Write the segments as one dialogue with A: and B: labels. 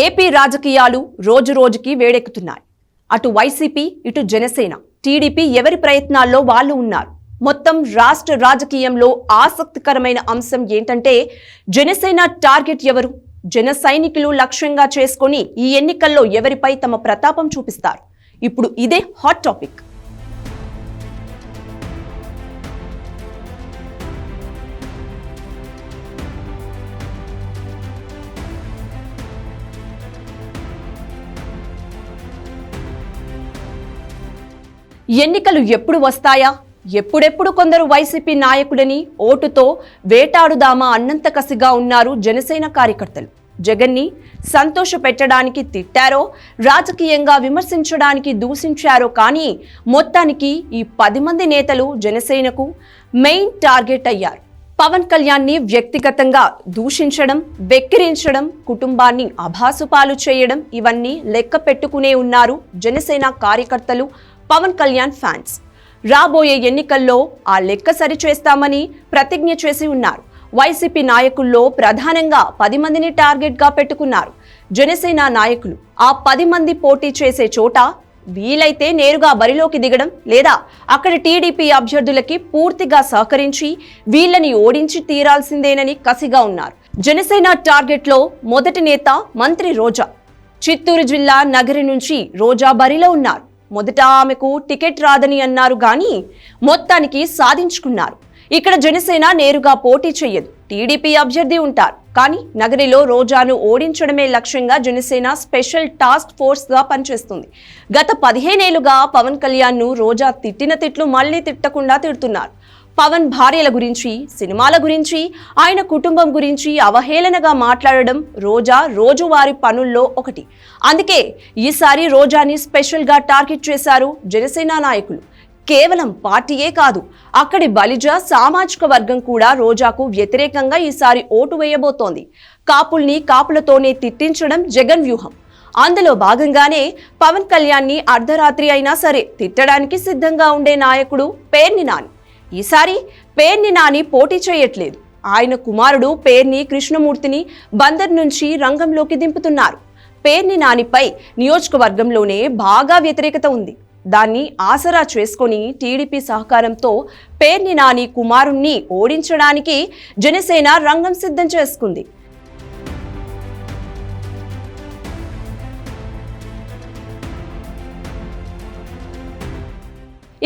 A: AP రాజకీయాలు రోజు రోజుకి వేడెక్కుతున్నాయి. అటు వైసీపీ ఇటు జనసేన టీడీపీ ఎవరి ప్రయత్నాల్లో వాళ్ళు ఉన్నారు? మొత్తం రాష్ట్ర రాజకీయంలో ఆసక్తికరమైన అంశం ఏంటంటే జనసేన టార్గెట్ ఎవరు? జన సైనికులు లక్ష్యంగా చేసుకొని ఈ ఎన్నికల్లో ఎవరిపై తమ ప్రతాపం చూపిస్తారు? ఇప్పుడు ఇదే హాట్ టాపిక్. ఎన్నికలు ఎప్పుడు వస్తాయా? ఎప్పుడెప్పుడు కొందరు వైసీపీ నాయకులని ఓటుతో వేటాడుదామా అన్నంత కసిగా ఉన్నారు జనసేన కార్యకర్తలు. జగన్ని సంతోష పెట్టడానికి తిట్టారో రాజకీయంగా విమర్శించడానికి దూషించారో కానీ మొత్తానికి ఈ పది మంది నేతలు జనసేనకు మెయిన్ టార్గెట్ అయ్యారు. పవన్ కళ్యాణ్ని వ్యక్తిగతంగా దూషించడం వెక్కిరించడం కుటుంబాన్ని అభాసుపాలు చేయడం ఇవన్నీ లెక్క పెట్టుకునే ఉన్నారు జనసేన కార్యకర్తలు పవన్ కళ్యాణ్ ఫ్యాన్స్. రాబోయే ఎన్నికల్లో ఆ లెక్క సరిచేస్తామని ప్రతిజ్ఞ చేసి ఉన్నారు. వైసీపీ నాయకుల్లో ప్రధానంగా పది మందిని టార్గెట్గా పెట్టుకున్నారు. జనసేన నాయకులు ఆ పది మంది పోటీ చేసే చోట వీలైతే నేరుగా బరిలోకి దిగడం లేదా అక్కడ టీడీపీ అభ్యర్థులకి పూర్తిగా సహకరించి వీళ్ళని ఓడించి తీరాల్సిందేనని కసిగా ఉన్నారు. జనసేన టార్గెట్లో మొదటి నేత మంత్రి రోజా. చిత్తూరు జిల్లా నగరి నుంచి రోజా బరిలో ఉన్నారు. మొదట ఆమెకు టికెట్ రాదని అన్నారు కానీ మొత్తానికి సాధించుకున్నారు. ఇక్కడ జనసేన నేరుగా పోటీ చేయదు టీడీపీ అభ్యర్థి ఉంటారు. కానీ నగరిలో రోజాను ఓడించడమే లక్ష్యంగా జనసేన స్పెషల్ టాస్క్ ఫోర్స్గా పనిచేస్తుంది. గత పదిహేనేళ్ళుగా పవన్ కళ్యాణ్ను రోజా తిట్టిన తిట్లు మళ్ళీ తిట్టకుండా తిడుతున్నారు. పవన్ భార్యల గురించి సినిమాల గురించి ఆయన కుటుంబం గురించి అవహేళనగా మాట్లాడడం రోజా రోజువారి పనుల్లో ఒకటి. అందుకే ఈసారి రోజాని స్పెషల్గా టార్గెట్ చేశారు జనసేన నాయకులు. కేవలం పార్టీయే కాదు అక్కడి బలిజ సామాజిక వర్గం కూడా రోజాకు వ్యతిరేకంగా ఈసారి ఓటు వేయబోతోంది. కాపుల్ని కాపులతోనే తిట్టించడం జగన్ వ్యూహం. అందులో భాగంగానే పవన్ కళ్యాణ్ని అర్ధరాత్రి అయినా సరే తిట్టడానికి సిద్ధంగా ఉండే నాయకుడు పేర్ని నాని. ఈసారి పేర్ని నాని పోటీ చేయట్లేదు. ఆయన కుమారుడు పేర్ని కృష్ణమూర్తిని బందర్ నుంచి రంగంలోకి దింపుతున్నారు. పేర్ని నానిపై నియోజకవర్గంలోనే బాగా వ్యతిరేకత ఉంది. దాన్ని ఆసరా చేసుకొని టీడీపీ సహకారంతో పేర్ని నాని కుమారుణ్ణి ఓడించడానికి జనసేన రంగం సిద్ధం చేసుకుంది.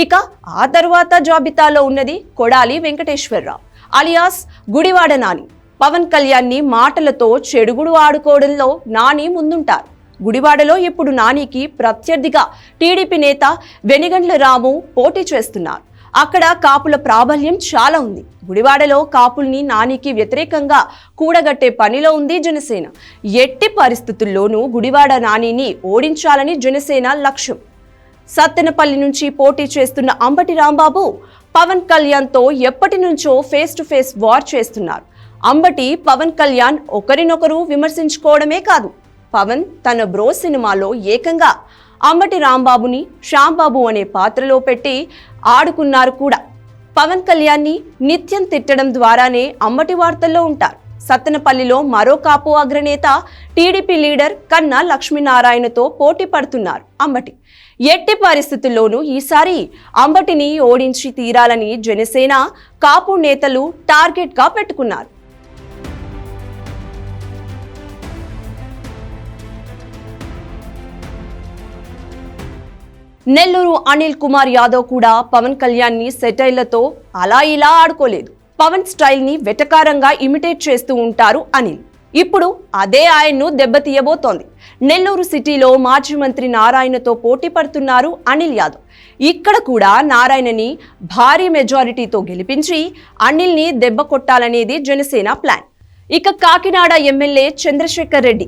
A: ఇక ఆ తర్వాత జాబితాలో ఉన్నది కొడాలి వెంకటేశ్వరరావు. అలియాస్ గుడివాడ నాని. పవన్ కళ్యాణ్ని మాటలతో చెడుగుడు ఆడుకోవడంలో నాని ముందుంటారు. గుడివాడలో ఇప్పుడు నానికి ప్రత్యర్థిగా టీడీపీ నేత వెనిగండ్ల రాము పోటీ చేస్తున్నారు. అక్కడ కాపుల ప్రాబల్యం చాలా ఉంది. గుడివాడలో కాపుల్ని నానికి వ్యతిరేకంగా కూడగట్టే పనిలో ఉంది జనసేన. ఎట్టి పరిస్థితుల్లోనూ గుడివాడ నానిని ఓడించాలని జనసేన లక్ష్యం. సత్తెనపల్లి నుంచి పోటీ చేస్తున్న అంబటి రాంబాబు పవన్ కళ్యాణ్తో ఎప్పటి నుంచో ఫేస్ టు ఫేస్ వార్ చేస్తున్నారు. అంబటి పవన్ కళ్యాణ్ ఒకరినొకరు విమర్శించుకోవడమే కాదు పవన్ తన బ్రో సినిమాలో ఏకంగా అంబటి రాంబాబుని శ్యాంబాబు అనే పాత్రలో పెట్టి ఆడుకున్నారు కూడా. పవన్ కళ్యాణ్ని నిత్యం తిట్టడం ద్వారానే అంబటి వార్తల్లో ఉంటారు. సత్తెనపల్లిలో మరో కాపు అగ్రనేత టీడీపీ లీడర్ కన్నా లక్ష్మీనారాయణతో పోటీ పడుతున్నారు అంబటి. ఎట్టి పరిస్థితుల్లోనూ ఈసారి అంబటిని ఓడించి తీరాలని జనసేన కాపు నేతలు టార్గెట్గా పెట్టుకున్నారు. నెల్లూరు అనిల్ కుమార్ యాదవ్ కూడా పవన్ కళ్యాణ్ని సెటైళ్ళతో అలా ఇలా ఆడుకోలేదు. పవన్ స్టైల్ని వెటకారంగా ఇమిటేట్ చేస్తూ ఉంటారు అనిల్. ఇప్పుడు అదే ఆయన్ను దెబ్బతీయబోతోంది. నెల్లూరు సిటీలో మాజీ మంత్రి నారాయణతో పోటీ పడుతున్నారు అనిల్ యాదవ్. ఇక్కడ కూడా నారాయణని భారీ మెజారిటీతో గెలిపించి అనిల్ని దెబ్బ కొట్టాలనేది జనసేన ప్లాన్. ఇక కాకినాడ ఎమ్మెల్యే చంద్రశేఖర్ రెడ్డి.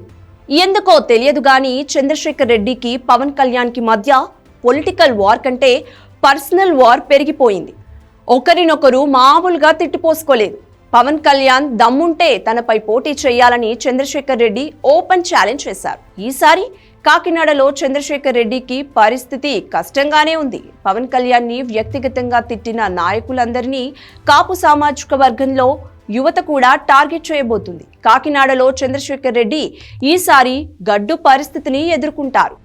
A: ఎందుకో తెలియదు గాని చంద్రశేఖర్ రెడ్డికి పవన్ కళ్యాణ్కి మధ్య పొలిటికల్ వార్ కంటే పర్సనల్ వార్ పెరిగిపోయింది. ఒకరినొకరు మామూలుగా తిట్టిపోసుకోలేదు. పవన్ కళ్యాణ్ దమ్ముంటే తనపై పోటీ చేయాలని చంద్రశేఖర్ రెడ్డి ఓపెన్ ఛాలెంజ్ చేశారు. ఈసారి కాకినాడలో చంద్రశేఖర్ రెడ్డికి పరిస్థితి కష్టంగానే ఉంది. పవన్ కళ్యాణ్ని వ్యక్తిగతంగా తిట్టిన నాయకులందరినీ కాపు సామాజిక వర్గంలో యువత కూడా టార్గెట్ చేయబోతుంది. కాకినాడలో చంద్రశేఖర్ రెడ్డి ఈసారి గడ్డు పరిస్థితిని ఎదుర్కొంటారు.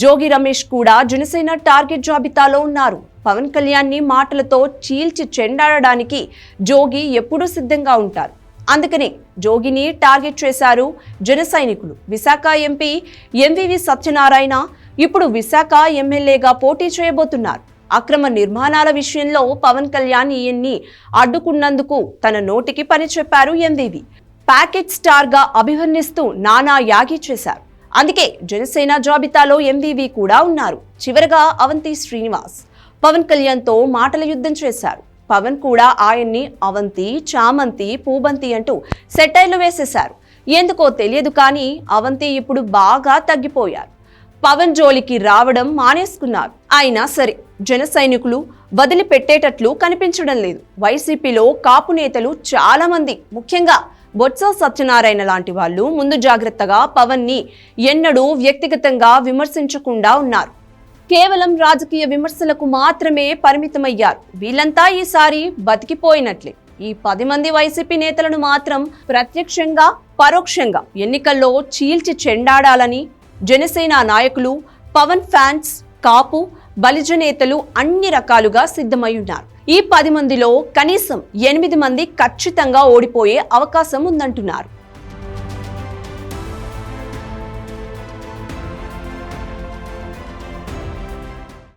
A: జోగి రమేష్ కూడా జనసేన టార్గెట్ జాబితాలో ఉన్నారు. పవన్ కళ్యాణ్ని మాటలతో చీల్చి చెండాడడానికి జోగి ఎప్పుడూ సిద్ధంగా ఉంటారు. అందుకనే జోగిని టార్గెట్ చేశారు జన సైనికులు. విశాఖ ఎంపీ ఎంవివి సత్యనారాయణ ఇప్పుడు విశాఖ ఎమ్మెల్యేగా పోటీ చేయబోతున్నారు. అక్రమ నిర్మాణాల విషయంలో పవన్ కళ్యాణ్ ఈయన్ని అడ్డుకున్నందుకు తన నోటికి పని చెప్పారు ఎంవివి. ప్యాకెట్ స్టార్గా అభివర్ణిస్తూ నానా యాగి చేశారు. అందుకే జనసేన జాబితాలో ఎంవివి కూడా ఉన్నారు. చివరగా అవంతి శ్రీనివాస్. పవన్ కళ్యాణ్తో మాటల యుద్ధం చేశారు. పవన్ కూడా ఆయన్ని అవంతి చామంతి పూబంతి అంటూ సెటైర్లు వేసేశారు. ఎందుకో తెలియదు కానీ అవంతి ఇప్పుడు బాగా తగ్గిపోయారు. పవన్ జోలికి రావడం మానేసుకున్నారు. అయినా సరే జన సైనికులు వదిలిపెట్టేటట్లు కనిపించడం లేదు. వైసీపీలో కాపు నేతలు చాలామంది ముఖ్యంగా బొత్స సత్యనారాయణ లాంటి వాళ్ళు ముందు జాగ్రత్తగా పవన్ని ఎన్నడూ వ్యక్తిగతంగా విమర్శించకుండా ఉన్నారు. కేవలం రాజకీయ విమర్శలకు మాత్రమే పరిమితమయ్యారు. వీళ్ళంతా ఈసారి బతికిపోయినట్లే. ఈ పది మంది వైసీపీ నేతలను మాత్రం ప్రత్యక్షంగా పరోక్షంగా ఎన్నికల్లో చీల్చి చెండాడాలని జనసేన నాయకులు పవన్ ఫ్యాన్స్ కాపు బలిజ నేతలు అన్ని రకాలుగా సిద్ధమై ఉన్నారు ఈ పది మందిలో కనీసం ఎనిమిది మంది ఖచ్చితంగా ఓడిపోయే అవకాశం ఉందంటున్నారు.